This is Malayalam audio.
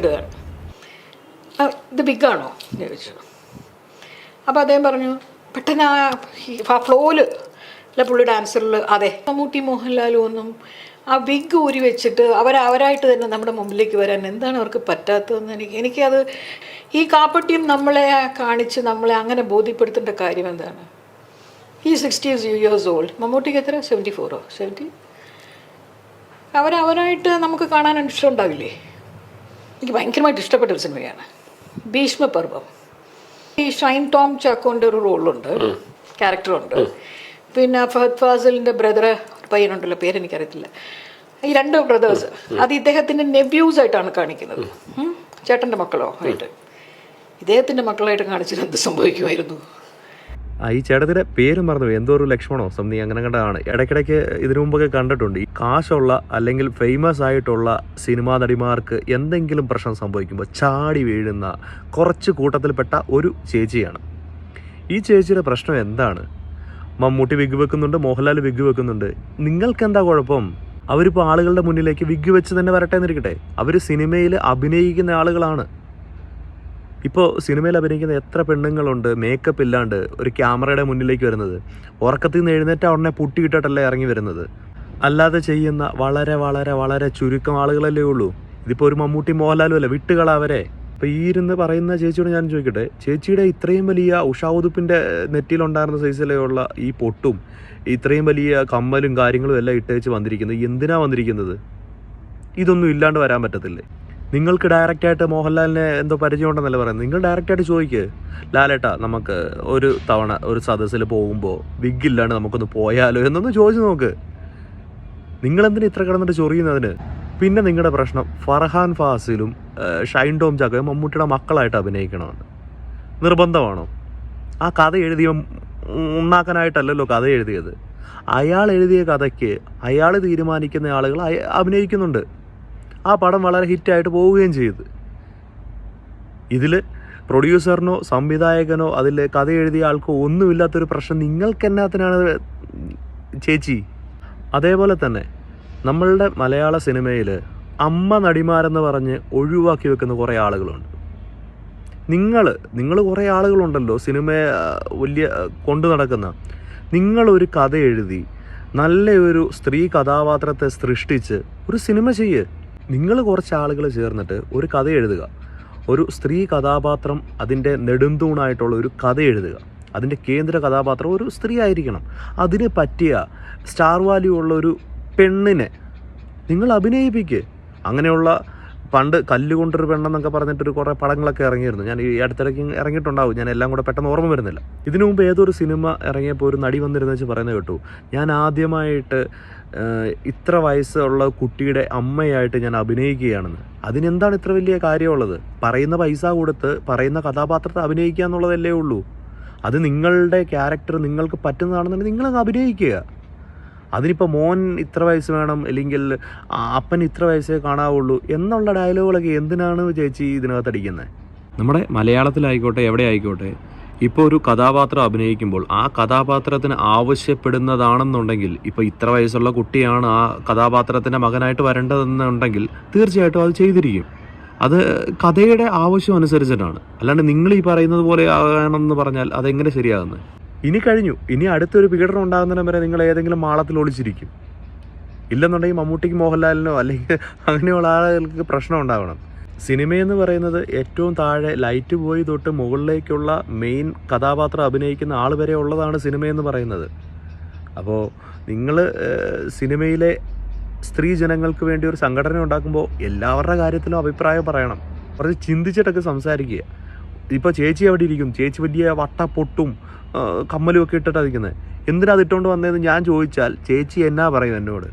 ഇടുകയാണ് ഇത് ബിഗാണോ? ചോദിച്ചു. അപ്പോൾ അദ്ദേഹം പറഞ്ഞു പെട്ടെന്ന് ആ ഫ്ലോയിൽ അല്ല പുള്ളി ഡാൻസറിൽ അതെ. മമ്മൂട്ടി മോഹൻലാലും ഒന്നും ആ വിഗ് ഊരി വെച്ചിട്ട് അവർ അവരായിട്ട് തന്നെ നമ്മുടെ മുമ്പിലേക്ക് വരാൻ എന്താണ് അവർക്ക് പറ്റാത്തതെന്ന് എനിക്ക് എനിക്കത് ഈ കാപ്പട്ടിയും നമ്മളെ കാണിച്ച് നമ്മളെ അങ്ങനെ ബോധ്യപ്പെടുത്തേണ്ട കാര്യം എന്താണ്? ഈ സിക്സ്റ്റി ഇയേഴ്സ് ഓൾഡ് മമ്മൂട്ടിക്ക് എത്ര? സെവന്റി ഫോറോ സെവന്റി അവരവരായിട്ട് നമുക്ക് കാണാൻ ഇഷ്ടം ഉണ്ടാവില്ലേ? എനിക്ക് ഭയങ്കരമായിട്ട് ഇഷ്ടപ്പെട്ട ഒരു സിനിമയാണ്. ഭീഷ്മപർവം. ഈ ഷൈൻ ടോം ചാക്കോന്റെ ഒരു റോളുണ്ട്. ക്യാരക്ടറുണ്ട്. പിന്നെ ഫഹദ് ഫാസിലിന്റെ ബ്രദർ പയ്യനുണ്ടല്ലോ പേരെനിക്കറിയത്തില്ല. ഈ രണ്ട് ബ്രദേഴ്സ് അത് ഇദ്ദേഹത്തിന്റെ നെബ്യൂസ് ആയിട്ടാണ് കാണിക്കുന്നത് ചേട്ടന്റെ ചേട്ടന്റെ മക്കളോ ആയിട്ട്. ഇദ്ദേഹത്തിന്റെ മക്കളായിട്ട് കാണിച്ചിട്ട് എന്ത് സംഭവിക്കുമായിരുന്നു? ഈ ചേട്ടത്തിന്റെ പേരും മറന്നു എന്തോ ഒരു ലക്ഷ്മണോ സംതിങ് അങ്ങനെ കണ്ടതാണ്. ഇടയ്ക്കിടയ്ക്ക് ഇതിനു മുമ്പൊക്കെ കണ്ടിട്ടുണ്ട്. ഈ കാശുള്ള അല്ലെങ്കിൽ ഫേമസ് ആയിട്ടുള്ള സിനിമാ നടിമാർക്ക് എന്തെങ്കിലും പ്രശ്നം സംഭവിക്കുമ്പോൾ ചാടി വീഴുന്ന കുറച്ച് കൂട്ടത്തിൽപ്പെട്ട ഒരു ചേച്ചിയാണ്. ഈ ചേച്ചിയുടെ പ്രശ്നം എന്താണ്? മമ്മൂട്ടി വിഗ് വെക്കുന്നുണ്ട് മോഹൻലാൽ വിഗ് വെക്കുന്നുണ്ട്. നിങ്ങൾക്ക് എന്താ കുഴപ്പം? അവരിപ്പോൾ ആളുകളുടെ മുന്നിലേക്ക് വിഗ് വെച്ച് തന്നെ വരട്ടെ എന്നിരിക്കട്ടെ. അവർ സിനിമയിൽ അഭിനയിക്കുന്ന ആളുകളാണ്. ഇപ്പോൾ സിനിമയിൽ അഭിനയിക്കുന്ന എത്ര പെണ്ണുങ്ങളുണ്ട് മേക്കപ്പ് ഇല്ലാണ്ട് ഒരു ക്യാമറയുടെ മുന്നിലേക്ക് വരുന്നത്? ഉറക്കത്തിൽ നിന്ന് എഴുന്നേറ്റ ഉടനെ പൊട്ടിയിട്ടിട്ടല്ലേ ഇറങ്ങി വരുന്നത്? അല്ലാതെ ചെയ്യുന്ന വളരെ വളരെ വളരെ ചുരുക്കം ആളുകളല്ലേ ഉള്ളൂ. ഇതിപ്പോൾ ഒരു മമ്മൂട്ടി മോഹൻലാലും അല്ല? വിട്ടുകള അവരെ. അപ്പോൾ ഈ ഇരുന്ന് പറയുന്ന ചേച്ചിയോട് ഞാൻ ചോദിക്കട്ടെ? ചേച്ചിയുടെ ഇത്രയും വലിയ ഉഷാവുതുപ്പിന്റെ നെറ്റിയിലുണ്ടായിരുന്ന സൈസിലുള്ള ഈ പൊട്ടും ഇത്രയും വലിയ കമ്മലും കാര്യങ്ങളും എല്ലാം ഇട്ടേച്ച് വന്നിരിക്കുന്നത് എന്തിനാണ് വന്നിരിക്കുന്നത്? ഇതൊന്നും ഇല്ലാണ്ട് വരാൻ പറ്റത്തില്ലേ? നിങ്ങൾക്ക് ഡയറക്റ്റായിട്ട് മോഹൻലാലിനെ എന്തോ പരിചയമുണ്ടെന്നല്ലേ പറയുന്നത്? നിങ്ങൾ ഡയറക്റ്റായിട്ട് ചോദിക്ക്. ലാലേട്ടാ നമുക്ക് ഒരു തവണ ഒരു സദസ്സിൽ പോകുമ്പോൾ വിഗില്ലാണ്ട് നമുക്കൊന്ന് പോയാലോ എന്നൊന്ന് ചോദിച്ചു നോക്ക്. നിങ്ങളെന്തിനാ ഇത്ര കിടന്നിട്ട് ചൊറിയുന്നതിന് പിന്നെ നിങ്ങളുടെ പ്രശ്നം ഫർഹാൻ ഫാസിലും ഷൈൻ ടോം ചാക്കോയും മമ്മൂട്ടിയുടെ മക്കളായിട്ട് അഭിനയിക്കണമെന്ന്. നിർബന്ധമാണോ? ആ കഥ എഴുതിയ ഉണ്ടാക്കാനായിട്ടല്ലല്ലോ കഥ എഴുതിയത്. അയാൾ എഴുതിയ കഥയ്ക്ക് അയാൾ തീരുമാനിക്കുന്ന ആളുകൾ അഭിനയിക്കുന്നുണ്ട്. ആ പടം വളരെ ഹിറ്റായിട്ട് പോവുകയും ചെയ്തു. ഇതിൽ പ്രൊഡ്യൂസറിനോ സംവിധായകനോ അതിൽ കഥ എഴുതിയ ആൾക്കോ ഒന്നുമില്ലാത്തൊരു പ്രശ്നം നിങ്ങൾക്ക് എന്നാത്തിനാണ് ചേച്ചി. അതേപോലെ തന്നെ നമ്മളുടെ മലയാള സിനിമയിൽ അമ്മ നടിമാരെന്ന് പറഞ്ഞ് ഒഴിവാക്കി വെക്കുന്ന കുറേ ആളുകളുണ്ട്. നിങ്ങൾ നിങ്ങൾ കുറേ ആളുകളുണ്ടല്ലോ സിനിമയെ വലിയ കൊണ്ടു നടക്കുന്ന. നിങ്ങളൊരു കഥ എഴുതി നല്ലൊരു സ്ത്രീ കഥാപാത്രത്തെ സൃഷ്ടിച്ച് ഒരു സിനിമ ചെയ്യ്. നിങ്ങൾ കുറച്ച് ആളുകൾ ചേർന്നിട്ട് ഒരു കഥ എഴുതുക. ഒരു സ്ത്രീ കഥാപാത്രം അതിന്റെ നെടുന്തൂണായിട്ടുള്ള ഒരു കഥ എഴുതുക. അതിന്റെ കേന്ദ്ര കഥാപാത്രം ഒരു സ്ത്രീ ആയിരിക്കണം. അതിന് പറ്റിയ സ്റ്റാർ വാല്യൂ ഉള്ള ഒരു പെണ്ണിനെ നിങ്ങൾ അഭിനയിപ്പിക്ക്. അങ്ങനെയുള്ള പണ്ട് കല്ലുകൊണ്ടൊരു പെണ്ണെന്നൊക്കെ പറഞ്ഞിട്ടൊരു കുറേ പടങ്ങളൊക്കെ ഇറങ്ങിയിരുന്നു. ഞാൻ ഈ അടുത്തിടയ്ക്ക് ഇറങ്ങിയിട്ടുണ്ടാവും. ഞാൻ എല്ലാം കൂടെ പെട്ടെന്ന് ഓർമ്മ വരുന്നില്ല. ഇതിനു മുമ്പ് ഏതൊരു സിനിമ ഇറങ്ങിയപ്പോൾ ഒരു നടി വന്നിരുന്നു വെച്ച് പറയുന്നത് കേട്ടു. ഞാൻ ആദ്യമായിട്ട് ഇത്ര വയസ്സുള്ള കുട്ടിയുടെ അമ്മയായിട്ട് ഞാൻ അഭിനയിക്കുകയാണെന്ന്. അതിനെന്താണ് ഇത്ര വലിയ കാര്യമുള്ളത്? പറയുന്ന പൈസ കൊടുത്ത് പറയുന്ന കഥാപാത്രത്തെ അഭിനയിക്കുക എന്നുള്ളതല്ലേ ഉള്ളൂ. അത് നിങ്ങളുടെ ക്യാരക്ടർ നിങ്ങൾക്ക് പറ്റുന്നതാണെന്നുണ്ടെങ്കിൽ നിങ്ങൾ അഭിനയിക്കുക. അതിനിപ്പോൾ മോൻ ഇത്ര വയസ്സ് വേണം അല്ലെങ്കിൽ അപ്പൻ ഇത്ര വയസ്സേ കാണാവുള്ളൂ എന്നുള്ള ഡയലോഗുകളൊക്കെ എന്തിനാണ് ചേച്ചി ഇതിനകത്ത് അടിക്കുന്നത് നമ്മുടെ മലയാളത്തിലായിക്കോട്ടെ എവിടെ ആയിക്കോട്ടെ ഇപ്പോൾ ഒരു കഥാപാത്രം അഭിനയിക്കുമ്പോൾ ആ കഥാപാത്രത്തിന് ആവശ്യപ്പെടുന്നതാണെന്നുണ്ടെങ്കിൽ ഇപ്പോൾ ഇത്ര വയസ്സുള്ള കുട്ടിയാണ് ആ കഥാപാത്രത്തിന്റെ മകനായിട്ട് വരേണ്ടതെന്നുണ്ടെങ്കിൽ തീർച്ചയായിട്ടും അത് ചെയ്തിരിക്കും. അത് കഥയുടെ ആവശ്യം അനുസരിച്ചിട്ടാണ്. അല്ലാണ്ട് നിങ്ങൾ ഈ പറയുന്നത് പോലെ ആകണമെന്ന് പറഞ്ഞാൽ അതെങ്ങനെ ശരിയാകുന്നത്? ഇനി കഴിഞ്ഞു. ഇനി അടുത്തൊരു പീഡനം ഉണ്ടാകുന്നതിന് വരെ നിങ്ങൾ ഏതെങ്കിലും മാളത്തിൽ ഒളിച്ചിരിക്കും. ഇല്ലെന്നുണ്ടെങ്കിൽ മമ്മൂട്ടിക്ക് മോഹൻലാലിനോ അല്ലെങ്കിൽ അങ്ങനെയുള്ള ആളുകൾക്ക് പ്രശ്നം ഉണ്ടാവണം. സിനിമയെന്ന് പറയുന്നത് ഏറ്റവും താഴെ ലൈറ്റ് പോയി തൊട്ട് മുകളിലേക്കുള്ള മെയിൻ കഥാപാത്രം അഭിനയിക്കുന്ന ആൾ വരെ ഉള്ളതാണ് സിനിമയെന്ന് പറയുന്നത്. അപ്പോൾ നിങ്ങൾ സിനിമയിലെ സ്ത്രീ ജനങ്ങൾക്ക് വേണ്ടി ഒരു സംഘടന ഉണ്ടാക്കുമ്പോൾ എല്ലാവരുടെ കാര്യത്തിലും അഭിപ്രായം പറയണം. കുറച്ച് ചിന്തിച്ചിട്ടൊക്കെ സംസാരിക്കുക. ഇപ്പോൾ ചേച്ചി അവിടെ ഇരിക്കും. ചേച്ചി വലിയ വട്ട പൊട്ടും കമ്മലും ഒക്കെ ഇട്ടിട്ടാണ് ഇരിക്കുന്നത് എന്തിനാ അതിട്ടുകൊണ്ട് വന്നതെന്ന് ഞാൻ ചോദിച്ചാൽ ചേച്ചി എന്നാ പറയും എന്നോട്?